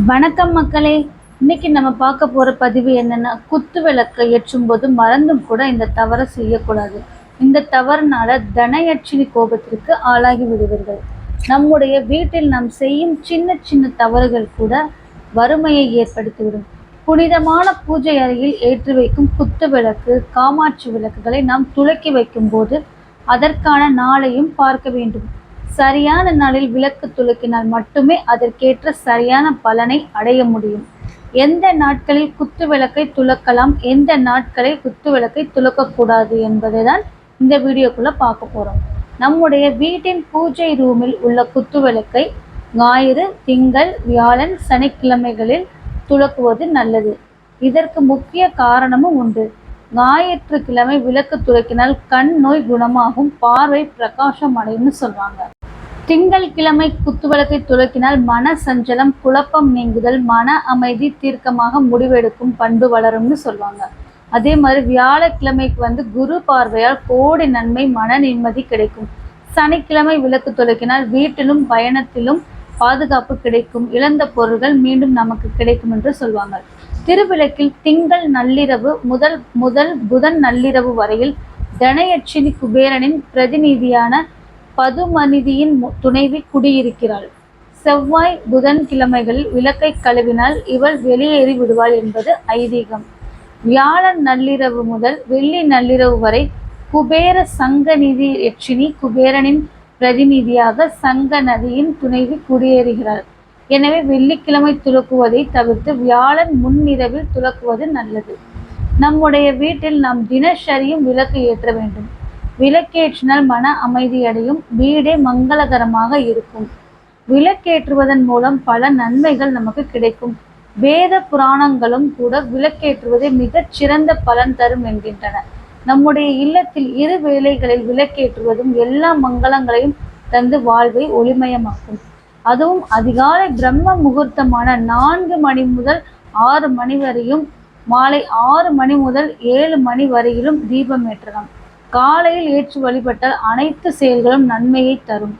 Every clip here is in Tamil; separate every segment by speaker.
Speaker 1: வணக்கம் மக்களே. இன்னைக்கு நம்ம பார்க்க போற பதிவு என்னன்னா குத்து விளக்கை ஏற்றும் போது மறந்தும் கூட இந்த தவறை செய்யக்கூடாது. இந்த தவறுனால தனயட்சினி கோபத்திற்கு ஆளாகி விடுவீர்கள். நம்முடைய வீட்டில் நாம் செய்யும் சின்ன சின்ன தவறுகள் கூட வறுமையை ஏற்படுத்திவிடும். புனிதமான பூஜை அறையில் ஏற்றி வைக்கும் குத்து விளக்கு காமாட்சி விளக்குகளை நாம் துலக்கி வைக்கும் போது அதற்கான நாளையும் பார்க்க வேண்டும். சரியான நாளில் விளக்கு துலக்கினால் மட்டுமே அதற்கேற்ற சரியான பலனை அடைய முடியும். எந்த நாட்களில் குத்து விளக்கை துலக்கலாம் எந்த நாட்களில் குத்து விளக்கை துலக்கக்கூடாது என்பதை தான் இந்த வீடியோக்குள்ளே பார்க்க போகிறோம் நம்முடைய வீட்டின் பூஜை ரூமில் உள்ள குத்து விளக்கை ஞாயிறு திங்கள் வியாழன் சனிக்கிழமைகளில் துலக்குவது நல்லது. இதற்கு முக்கிய காரணமும் உண்டு. ஞாயிற்றுக்கிழமை விளக்கு துலக்கினால் கண் நோய் குணமாகும் பார்வை பிரகாசம் அடையும்னு சொல்வாங்க. திங்கள் கிழமை குத்துவிளக்கை துலக்கினால் மன சஞ்சலம் குழப்பம் நீங்குதல் மன அமைதி தீர்க்கமாக முடிவெடுக்கும் பண்பு வளரும்னு சொல்லுவாங்க அதே மாதிரி வியாழக்கிழமைக்கு வந்து குரு பார்வையால் கோடி நன்மை மன நிம்மதி கிடைக்கும். சனிக்கிழமை விளக்கு துலக்கினால் வீட்டிலும் பயணத்திலும் பாதுகாப்பு கிடைக்கும். இழந்த பொருள்கள் மீண்டும் நமக்கு கிடைக்கும் என்று சொல்வாங்க. திருவிளக்கில் திங்கள் நள்ளிரவு முதல் முதல் புதன் நள்ளிரவு வரையில் தனயட்சினி குபேரனின் பிரதிநிதியான பதுமனிதியின் மு- துணைவி குடியிருக்கிறாள். செவ்வாய் புதன் கிழமைகளில் விளக்கை கழுவினால் இவள் வெளியேறி விடுவாள் என்பது ஐதீகம். வியாழன் நள்ளிரவு முதல் வெள்ளி நள்ளிரவு வரை குபேர சங்க நிதி யட்சினி குபேரனின் பிரதிநிதியாக சங்க நதியின் துணைவி குடியேறுகிறாள். எனவே வெள்ளிக்கிழமை துலக்குவதை தவிர்த்து வியாழன் முன்னிரவில் துலக்குவது நல்லது. நம்முடைய வீட்டில் நாம் தினசரியும் விளக்கு ஏற்ற வேண்டும். விளக்கேற்றினால் மன அமைதியடையும் வீடே மங்களகரமாக இருக்கும். விளக்கேற்றுவதன் மூலம் பல நன்மைகள் நமக்கு கிடைக்கும். வேத புராணங்களும் கூட விளக்கேற்றுவதே மிகச் சிறந்த பலன் தரும் என்கின்றன. நம்முடைய இல்லத்தில் இரு வேளைகளில் விளக்கேற்றுவதும் எல்லா மங்களங்களையும் தந்து வாழ்வை ஒளிமயமாக்கும். அதுவும் அதிகாலை பிரம்ம முகூர்த்தமான நான்கு மணி முதல் ஆறு மணி வரையும் மாலை ஆறு மணி முதல் ஏழு மணி வரையிலும் தீபம் ஏற்றலாம். காலையில் ஏற்று வழிபட்டால் அனைத்து செயல்களும் நன்மையை தரும்.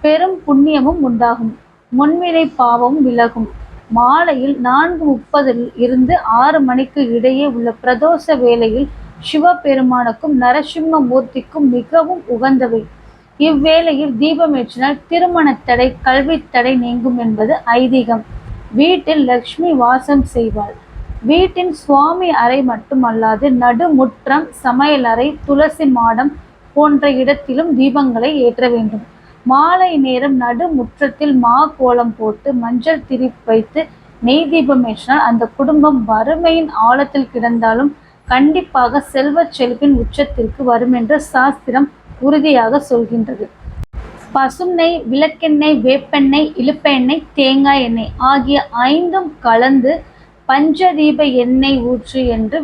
Speaker 1: பெரும் புண்ணியமும் உண்டாகும். முன்வினை பாவம் விலகும். மாலையில் நான்கு முப்பதில் இருந்து ஆறு மணிக்கு இடையே உள்ள பிரதோஷ வேளையில் சிவபெருமானுக்கும் நரசிம்ம மூர்த்திக்கும் மிகவும் உகந்தவை. இவ்வேளையில் தீபம் ஏற்றினால் திருமண தடை கல்வி தடை நீங்கும் என்பது ஐதீகம். வீட்டில் லக்ஷ்மி வாசம் செய்வாள். வீட்டின் சுவாமி அறை மட்டுமல்லாது நடுமுற்றம் சமையலறை துளசி மாடம் போன்ற இடத்திலும் தீபங்களை ஏற்ற வேண்டும். மாலை நேரம் நடுமுற்றத்தில் மா கோலம் போட்டு மஞ்சள் திரி வைத்து நெய் தீபம் ஏற்றினால் அந்த குடும்பம் வறுமையின் ஆழத்தில் கிடந்தாலும் கண்டிப்பாக செல்வச் செழிப்பின் உச்சத்திற்கு வரும் என்று சாஸ்திரம் உறுதியாக சொல்கின்றது. பசுநெய் விளக்கெண்ணெய் வேப்பெண்ணெய் இழுப்பெண்ணெய் தேங்காய் எண்ணெய் ஆகிய ஐந்தும் கலந்து பஞ்சதீப எண்ணெய் ஊற்று என்று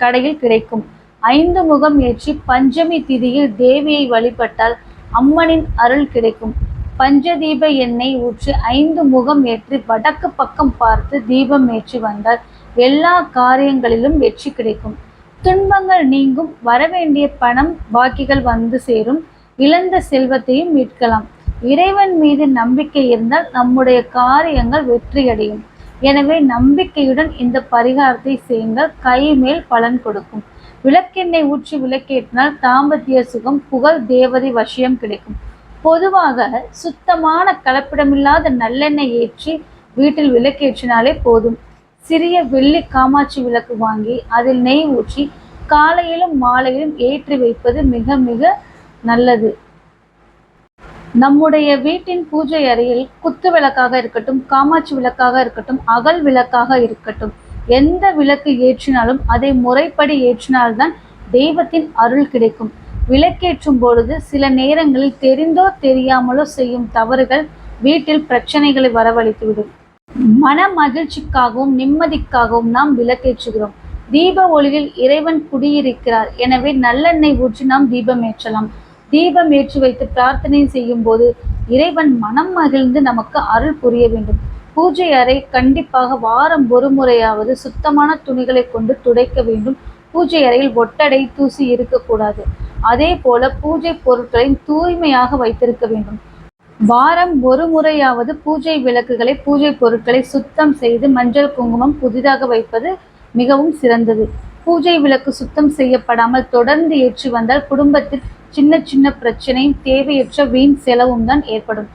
Speaker 1: கடையில் கிடைக்கும். ஐந்து முகம் ஏற்றி பஞ்சமி திதியில் தேவியை வழிபட்டால் அம்மனின் அருள் கிடைக்கும். பஞ்சதீப எண்ணெய் ஊற்றி ஐந்து முகம் ஏற்றி வடக்கு பக்கம் பார்த்து தீபம் ஏற்றி வந்தால் எல்லா காரியங்களிலும் வெற்றி கிடைக்கும். துன்பங்கள் நீங்கும் வரவேண்டிய பணம் பாக்கிகள் வந்து சேரும் இழந்த செல்வத்தையும் மீட்கலாம். இறைவன் மீது நம்பிக்கை இருந்தால் நம்முடைய காரியங்கள் வெற்றியடையும். எனவே நம்பிக்கையுடன் இந்த பரிகாரத்தை செய்யுங்கள். கைமேல் பலன் கொடுக்கும். விளக்கெண்ணெய் ஊற்றி விளக்கேற்றினால் தாம்பத்திய சுகம் புகழ் தேவதை வசியம் கிடைக்கும். பொதுவாக சுத்தமான கலப்பிடமில்லாத நல்லெண்ணெய் ஏற்றி வீட்டில் விளக்கேற்றினாலே போதும். சிறிய வெள்ளி காமாட்சி விளக்கு வாங்கி அதில் நெய் ஊற்றி காலையிலும் மாலையிலும் ஏற்றி வைப்பது மிக மிக நல்லது. நம்முடைய வீட்டின் பூஜை அறையில் குத்து விளக்காக இருக்கட்டும் காமாட்சி விளக்காக இருக்கட்டும் அகல் விளக்காக இருக்கட்டும் எந்த விளக்கு ஏற்றினாலும் அதை முறைப்படி ஏற்றினால்தான் தெய்வத்தின் அருள் கிடைக்கும். விளக்கேற்றும் பொழுது சில நேரங்களில் தெரிந்தோ தெரியாமலோ செய்யும் தவறுகள் வீட்டில் பிரச்சனைகளை வரவழைத்துவிடும். மன மகிழ்ச்சிக்காகவும் நிம்மதிக்காகவும் நாம் விளக்கேற்றுகிறோம். தீப ஒளியில் இறைவன் குடியிருக்கிறார். எனவே நல்லெண்ணெய் ஊற்றி நாம் தீபம் ஏற்றலாம். தீபம் ஏற்றி வைத்து பிரார்த்தனை செய்யும் போது இறைவன் மனம் மகிழ்ந்து நமக்கு அருள் புரிய வேண்டும். பூஜை அறை கண்டிப்பாக வாரம் ஒரு முறையாவது சுத்தமான துணிகளை கொண்டு துடைக்க வேண்டும். பூஜை அறையில் ஒட்டடை தூசி இருக்கக்கூடாது. அதே போல பூஜை பொருட்களை தூய்மையாக வைத்திருக்க வேண்டும். வாரம் ஒரு முறையாவது பூஜை விளக்குகளை பூஜை பொருட்களை சுத்தம் செய்து மஞ்சள் குங்குமம் புதிதாக வைப்பது மிகவும் சிறந்தது. பூஜை விளக்கு சுத்தம் செய்யப்படாமல் தொடர்ந்து ஏற்றி வந்தால் குடும்பத்தில் சின்ன சின்ன பிரச்சனையும் தேவையற்ற வீண் செலவும் தான் ஏற்படும்.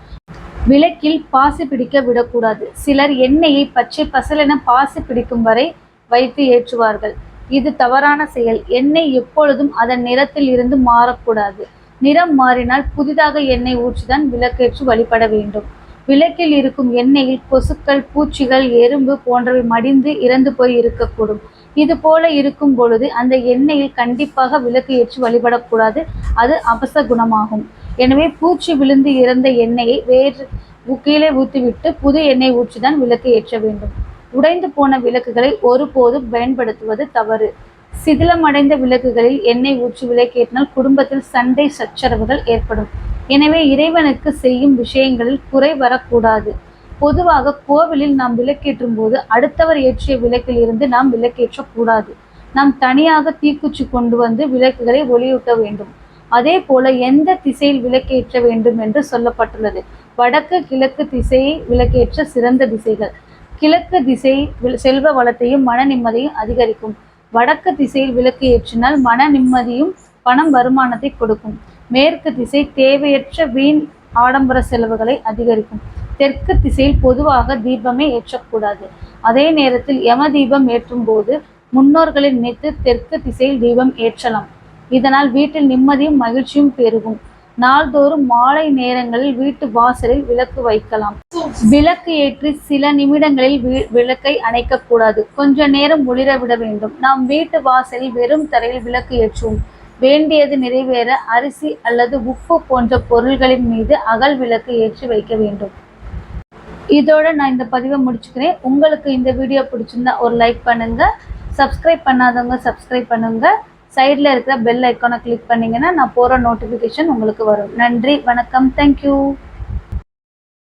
Speaker 1: விளக்கில் பாசி பிடிக்க விடக்கூடாது. சிலர் எண்ணெயை பச்சை பசலென பாசி பிடிக்கும் வரை வைத்து ஏற்றுவார்கள். இது தவறான செயல். எண்ணெய் எப்பொழுதும் அதன் நிறத்தில் இருந்து மாறக்கூடாது. நிறம் மாறினால் புதிதாக எண்ணெய் ஊற்றிதான் விளக்கேற்று வழிபட வேண்டும். விளக்கில் இருக்கும் எண்ணெயில் கொசுக்கள் பூச்சிகள் எறும்பு போன்றவை மடிந்து இறந்து போய் இருக்கக்கூடும். இது போல இருக்கும் பொழுது அந்த எண்ணெயில் கண்டிப்பாக விளக்கு ஏற்றி வழிபடக்கூடாது. அது அபசகுணமாகும் எனவே பூச்சி விழுந்து இறந்த எண்ணெயை வேறு கீழே ஊற்றிவிட்டு புது எண்ணெய் ஊற்றிதான் விளக்கு ஏற்ற வேண்டும். உடைந்து போன விளக்குகளை ஒருபோதும் பயன்படுத்துவது தவறு. சிதிலமடைந்த விளக்குகளில் எண்ணெய் ஊற்றி விளக்கேற்றினால் குடும்பத்தில் சண்டை சச்சரவுகள் ஏற்படும். எனவே இறைவனுக்கு செய்யும் விஷயங்களில் குறை வரக்கூடாது. பொதுவாக கோவிலில் நாம் விளக்கேற்றும் போது அடுத்தவர் ஏற்றிய விளக்கில் இருந்து நாம் விளக்கேற்றக்கூடாது. நாம் தனியாக தீக்குச்சி கொண்டு வந்து விளக்குகளை ஒளியூட்ட வேண்டும். அதே போல எந்த திசையில் விளக்கேற்ற வேண்டும் என்று சொல்லப்பட்டுள்ளது. வடக்கு கிழக்கு திசையை விளக்கேற்ற சிறந்த திசைகள். கிழக்கு திசை செல்வ வளத்தையும் மன நிம்மதியும் அதிகரிக்கும். வடக்கு திசையில் விளக்கு ஏற்றினால் மன நிம்மதியும் பணம் வருமானத்தை கொடுக்கும். மேற்கு திசை தேவையற்ற வீண் ஆடம்பர செலவுகளை அதிகரிக்கும். தெற்கு திசையில் பொதுவாக தீபமே ஏற்றக்கூடாது. அதே நேரத்தில் யம தீபம் ஏற்றும் போது முன்னோர்களை நினைத்து தெற்கு திசையில் தீபம் ஏற்றலாம். இதனால் வீட்டில் நிம்மதியும் மகிழ்ச்சியும் பெருகும். நாள்தோறும் மாலை நேரங்களில் வீட்டு வாசலில் விளக்கு வைக்கலாம். விளக்கு ஏற்றி சில நிமிடங்களில் வி- விளக்கை அணைக்கக்கூடாது. கொஞ்ச நேரம் ஒளிர விட வேண்டும். நாம் வீட்டு வாசலில் வெறும் தரையில் விளக்கு ஏற்றுவோம். வேண்டியது நிறைவேற அரிசி அல்லது உப்பு போன்ற பொருள்களின் மீது அகல் விளக்கு ஏற்றி வைக்க வேண்டும். இதோட நான் இந்த பதிவை முடிச்சுக்கிறேன். உங்களுக்கு இந்த வீடியோ பிடிச்சிருந்தா ஒரு லைக் பண்ணுங்க. சப்ஸ்கிரைப் பண்ணாதவங்க சப்ஸ்கிரைப் பண்ணுங்க. சைடில் இருக்கிற பெல் ஐக்கானை கிளிக் பண்ணீங்கன்னா நான் போகிற நோட்டிஃபிகேஷன் உங்களுக்கு வரும். நன்றி வணக்கம். தேங்க்யூ